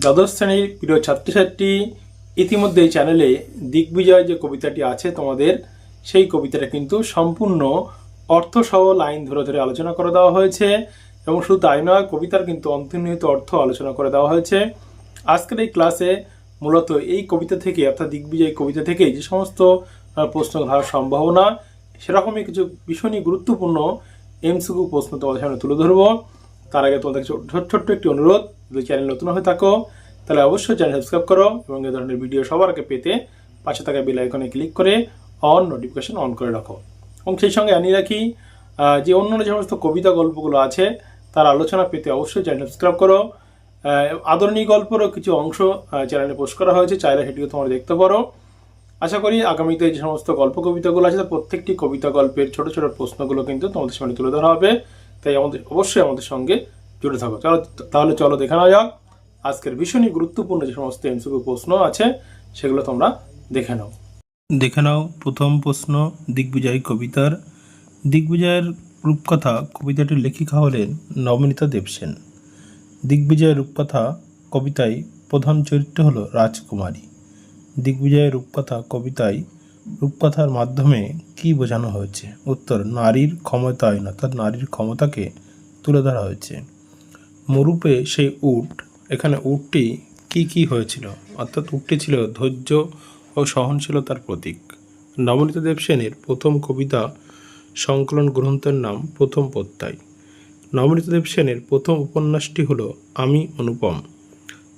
দ্বাদশ শ্রেণির প্রিয় ছাত্রছাত্রী ইতিমধ্যে এই চ্যানেলে দিগ্বিজয় যে কবিতাটি আছে তোমাদের, সেই কবিতাটা কিন্তু সম্পূর্ণ অর্থসহ লাইন ধরে ধরে আলোচনা করে দেওয়া হয়েছে এবং শুধু তাই নয়, কবিতার কিন্তু অন্তর্নিহিত অর্থ আলোচনা করে দেওয়া হয়েছে। আজকের এই ক্লাসে মূলত এই কবিতা থেকে, অর্থাৎ দিগ্বিজয় কবিতা থেকে যে সমস্ত প্রশ্ন ধরার সম্ভাবনা সেরকমই কিছু ভীষণই গুরুত্বপূর্ণ এমসিকিউ প্রশ্ন তোমাদের সামনে তুলে ধরবো। তার আগে তোমাদের ছোট্ট একটি অনুরোধ যদি চ্যানেল নতুন হয়ে থাকো তাহলে অবশ্যই চ্যানেল সাবস্ক্রাইব করো এবং এ ধরনের ভিডিও সবার আগে পেতে পাশে থাকা বেল আইকনে ক্লিক করে অন নোটিফিকেশন অন করে রাখো। এবং সেই সঙ্গে জানিয়ে রাখি যে অন্য যে সমস্ত কবিতা গল্পগুলো আছে তার আলোচনা পেতে অবশ্যই চ্যানেল সাবস্ক্রাইব করো। আহ, আদরণীয় গল্পেরও কিছু অংশ চ্যানেলে পোস্ট করা হয়েছে চাইলে সেটিও তোমরা দেখতে পারো। আশা করি আগামীতে যে সমস্ত গল্প কবিতাগুলো আছে প্রত্যেকটি কবিতা গল্পের ছোট ছোট প্রশ্নগুলো কিন্তু তোমাদের সামনে তুলে ধরা হবে। তাই আমাদের, অবশ্যই আমাদের সঙ্গে জুড়ে থাকো। চলো, তাহলে চলো দেখে নেওয়া যাক। আজকের ভীষণই গুরুত্বপূর্ণ যে সমস্ত এমসিকিউ প্রশ্ন আছে, সেগুলো তোমরা দেখে নাও। দেখে নাও, প্রথম প্রশ্ন, দিগ্বিজয় কবিতার। দিগ্বিজয়ের রূপকথা কবিতাটির লেখিকা হলেন নবনীতা দেবসেন। দিগ্বিজয়ের রূপকথা কবিতায় প্রধান চরিত্র হল রাজকুমারী। দিগ্বিজয়ের রূপকথা কবিতায় রূপকথার মাধ্যমে কি বোঝানো হয়েছে? উত্তর, নারীর ক্ষমতায়ন অর্থাৎ নারীর ক্ষমতাকে তুলে ধরা হয়েছে। মরূপে সেই উট, এখানে উটটি কি কি হয়েছিল? অর্থাৎ উটটি ছিল ধৈর্য ও সহনশীলতার প্রতীক। নবনীতা দেব সেনের প্রথম কবিতা সংকলন গ্রন্থের নাম প্রথম প্রত্যয়। নবনীতা দেব সেনের প্রথম উপন্যাসটি হলো আমি অনুপম।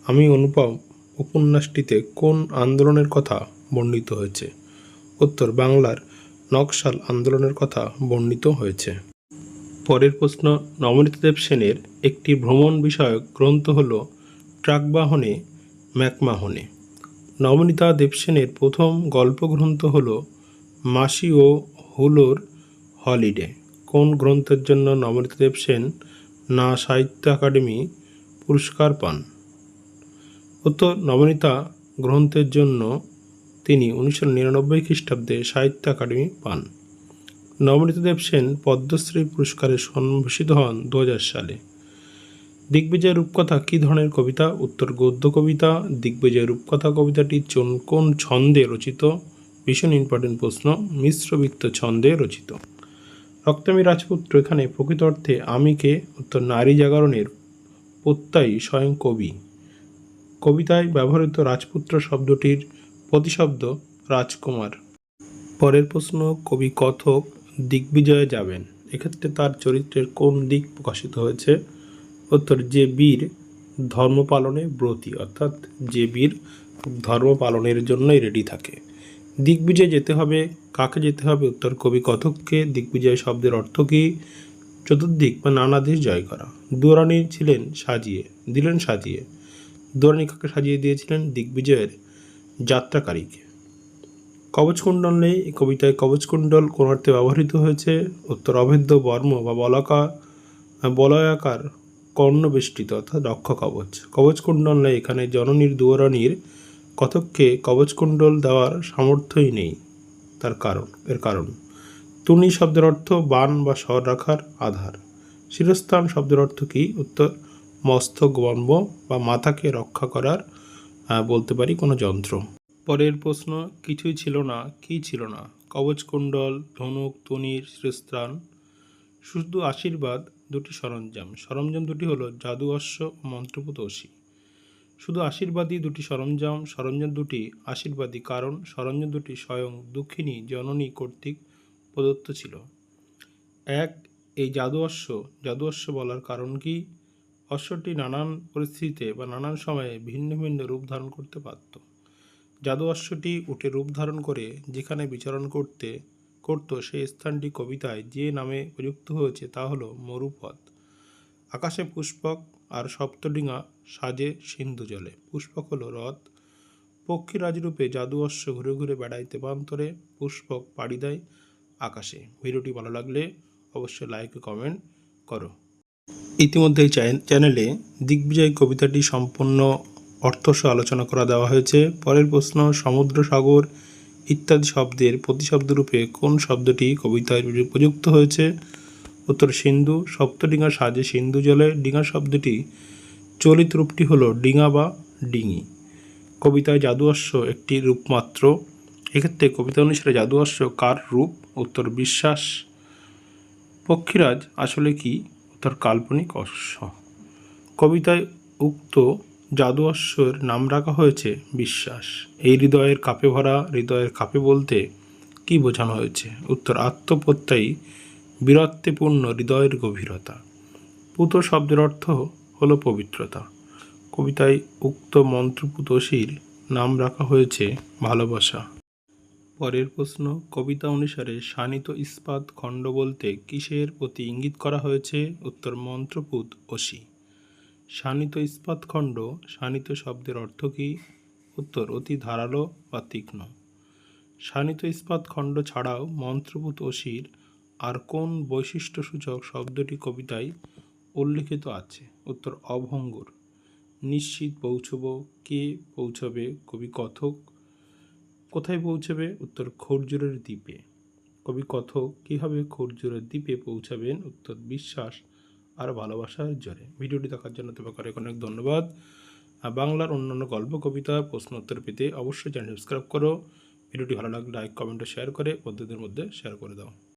আমি অনুপম উপন্যাসটিতে কোন আন্দোলনের কথা বর্ণিত হয়েছে? উত্তর বাংলার নকশাল আন্দোলনের কথা বর্ণিত হয়েছে। পরের প্রশ্ন নবনীতা দেব সেনের একটি ভ্রমণ বিষয়ক গ্রন্থ হল ট্রাকবাহনে ম্যাকমাহনে। নবনীতা দেবসেনের প্রথম গল্পগ্রন্থ হল মাসি ও হুলোর হলিডে। কোন গ্রন্থের জন্য নবনীতা দেবসেন না সাহিত্য একাডেমি পুরস্কার পান? উত্তর, নবনীতা গ্রন্থের জন্য তিনি উনিশশো নিরানব্বই খ্রিস্টাব্দে সাহিত্য একাডেমি পান। নবনীতা দেব সেন পদ্মশ্রী পুরস্কারে সম্ভূষিত হন দু হাজার সালে। দিগ্বিজয় রূপকথা কী ধরনের কবিতা? উত্তর গদ্য কবিতা, দিগ্বিজয় রূপকথা কবিতাটি কোন ছন্দে রচিত? ভীষণ ইম্পর্টেন্ট প্রশ্ন, মিশ্রবৃত্ত ছন্দে রচিত। রক্তমী রাজপুত্র এখানে প্রকৃত অর্থে আমিকে, উত্তর নারী জাগরণের প্রত্যয়ী স্বয়ং কবি। কবিতায় ব্যবহৃত রাজপুত্র শব্দটির প্রতিশব্দ রাজকুমার। পরের প্রশ্ন, কবি কথক দিগ্বিজয়ে যাবেন। এক্ষেত্রে তার চরিত্রের কোন দিক প্রকাশিত হয়েছে? উত্তর, যে বীর ধর্ম পালনে ব্রতী, অর্থাৎ যে বীর ধর্ম পালনের জন্যই রেডি থাকে। দিগ্বিজয় যেতে হবে, কাকে যেতে হবে? উত্তর, কবি কথককে। দিগ্বিজয় শব্দের অর্থ কী? চতুর্দিক বা নানা দেশ জয় করা। দুরানি ছিলেন সাজিয়ে, দিলেন সাজিয়ে। দুরানি কাকে সাজিয়ে দিয়েছিলেন? দিগ্বিজয়ের যাত্রাকারীকে। কবচকুণ্ডল এই কবিতায় কবচকুণ্ডল কোন অর্থে ব্যবহৃত হয়েছে? উত্তর অভেদ্য বর্ম বা বলাকা, বলয়াকার কর্ণবেষ্টিত অর্থাৎ রক্ষ কবচ। কবচকুণ্ডল এখানে জননীর দুয়ারানির কথককে কবচকুণ্ডল দেওয়ার সামর্থ্যই নেই। তার কারণ, এর কারণ। তুনি শব্দের অর্থ বান বা স্বর রাখার আধার। শিরস্থান শব্দের অর্থ কি? উত্তর, মস্তক বর্ম বা মাথাকে রক্ষা করার বলতে পারি কোনো যন্ত্র। পরের প্রশ্ন, কিছুই ছিল না, কি ছিল না? কবচকুণ্ডল ধনুক, তনির শিরস্ত্রাণ শুধু আশীর্বাদ, দুটি সরঞ্জাম। সরঞ্জাম দুটি হলো জাদু অশ্ব ও মন্ত্রপুত অসি। শুধু আশীর্বাদী দুটি সরঞ্জাম সরঞ্জাম দুটি আশীর্বাদী কারণ, সরঞ্জাম দুটি স্বয়ং দুঃখিনী জননী কর্তৃক প্রদত্ত ছিল। এক, এই জাদু অশ্ব। জাদু অশ্ব বলার কারণ কি? অশ্বটি নানান পরিস্থিতিতে বা নানান সময়ে ভিন্ন ভিন্ন রূপ ধারণ করতে পারত। জাদু অশ্বটি উঠে রূপ ধারণ করে যেখানে বিচরণ করতে, করত সেই স্থানটি কবিতায় যে নামে প্রযুক্ত হয়েছে তা হলো মরুপথ। আকাশে পুষ্পক আর সপ্তডিঙা সাজে সিন্ধু জলে। পুষ্পক হলো রথ। পক্ষীরাজ রূপে জাদু অশ্ব ঘুরে ঘুরে বেড়াইতে প্রান্তরে পুষ্পক পাড়ি দেয় আকাশে। ভিডিওটি ভালো লাগলে অবশ্যই লাইক কমেন্ট করো। ইতিমধ্যে এই চ্যানেলে দিগ্বিজয় কবিতাটি সম্পূর্ণ অর্থসহ আলোচনা করা দেওয়া হয়েছে। পরের প্রশ্ন, সমুদ্র সাগর ইত্যাদি শব্দের প্রতিশব্দরূপে কোন শব্দটি কবিতায় প্রযুক্ত হয়েছে? উত্তর, সিন্ধু। সপ্তডিঙা সাজে সিন্ধু জলে ডিঙা শব্দটি চলিত রূপটি হলো ডিঙা বা ডিঙি। কবিতায় জাদু অশ্ব একটি রূপমাত্র। এক্ষেত্রে কবিতা অনুসারে জাদু অশ্ব কার রূপ? উত্তর, বিশ্বাস। পক্ষীরাজ আসলে কি? উত্তর কাল্পনিক অশ্ব। কবিতায় উক্ত জাদু অশ্বর নাম রাখা হয়েছে বিশ্বাস। এই হৃদয়ের কাপে ভরা হৃদয়ের কাপে বলতে কি বোঝানো হয়েছে? উত্তর আত্মপ্রত্যয়ী বীরত্বপূর্ণ হৃদয়ের গভীরতা। পুত শব্দের অর্থ হল পবিত্রতা। কবিতায় উক্ত মন্ত্রপুতশীর নাম রাখা হয়েছে ভালোবাসা। পরের প্রশ্ন, কবিতা অনুসারে শানিত ইস্পাত খণ্ড বলতে কিসের প্রতি ইঙ্গিত করা হয়েছে? উত্তর, মন্ত্রপুত অসি শানিত ইস্পাত খণ্ড, শানিত শব্দের অর্থ কী? উত্তর, অতি ধারালো বা তীক্ষ্ণ। শানিত ইস্পাত খণ্ড ছাড়াও মন্ত্রপুত অসির আর কোন বৈশিষ্ট্যসূচক শব্দটি কবিতায় উল্লিখিত আছে? উত্তর, অভঙ্গুর। নিশ্চিত পৌঁছব কে পৌঁছবে কবি কথক কোথায় পৌঁছাবে? উত্তর খরজুরের দ্বীপে। কবি কথক, কীভাবে খরজুরের দ্বীপে পৌঁছাবেন? উত্তর বিশ্বাস আর ভালোবাসার জোরে। ভিডিওটি দেখার জন্য তোমাকে অনেক অনেক ধন্যবাদ। বাংলার অন্যান্য গল্প, কবিতা, প্রশ্ন উত্তর পেতে অবশ্যই চ্যানেল সাবস্ক্রাইব করো। ভিডিওটি ভালো লাগলে লাইক কমেন্ট ও শেয়ার করে বন্ধুদের মধ্যে শেয়ার করে দাও।